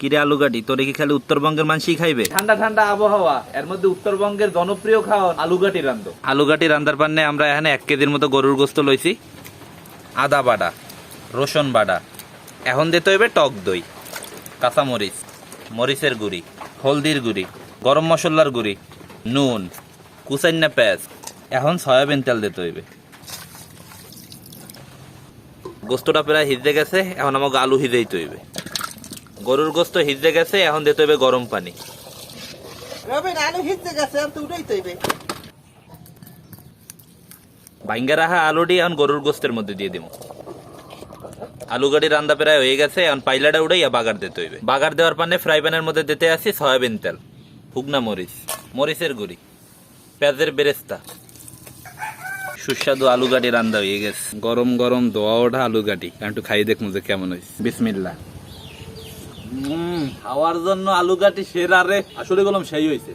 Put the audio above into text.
কিরে আলু গাটি তোরে কি খালি উত্তরবঙ্গের মানুষই খাইবে? ঠান্ডা ঠান্ডা আবহাওয়া এর মধ্যে উত্তরবঙ্গের জনপ্রিয় খাওয়া আলুগাটি রান্ধ। আলু গাটি রান্দার পান্নে আমরা এখানে এক কেজির মতো গরুর গোস্ত লইছি আদা বাটা রসুন বাটা। এখন দিতে হইবে টক দই কাঁচামরিচ মরিচের গুঁড়ি হলদির গুঁড়ি গরম মশলার গুঁড়ি নুন কুচাইনা পেঁয়াজ এখন সয়াবিন তেল দিতে হইবে গোস্তটা প্রায় হিজে গেছে এখন আমাকে আলু হিজেইতে হইবে গরুর গোস্ত হিজে গেছে এখন দিতে হবে গরম পানি। ভাঙ্গা রাখা আলুটি এখন গরুর গোস্তের মধ্যে দিয়ে দিব আলু গাড়ি রান্না প্রায় হয়ে গেছে এখন পাইলাটা উড়াইয়া বাগার দিতে হইবে। বাগার দেওয়ার পানে ফ্রাই প্যানের মধ্যে দিতে আসি সয়াবিন তেল শুকনা মরিচ মরিচের গুঁড়ি পেঁয়াজের বেরেস্তা। সুস্বাদু আলু গাড়ি রান্না হয়ে গেছে। গরম গরম দোয়া ওঠা আলু গাড়ি একটু খাই দেখব যে কেমন হয়েছে বিসমিল্লা খাওয়ার জন্য আলু গাটি সেরা রে আসলে গেলাম সেই হয়েছে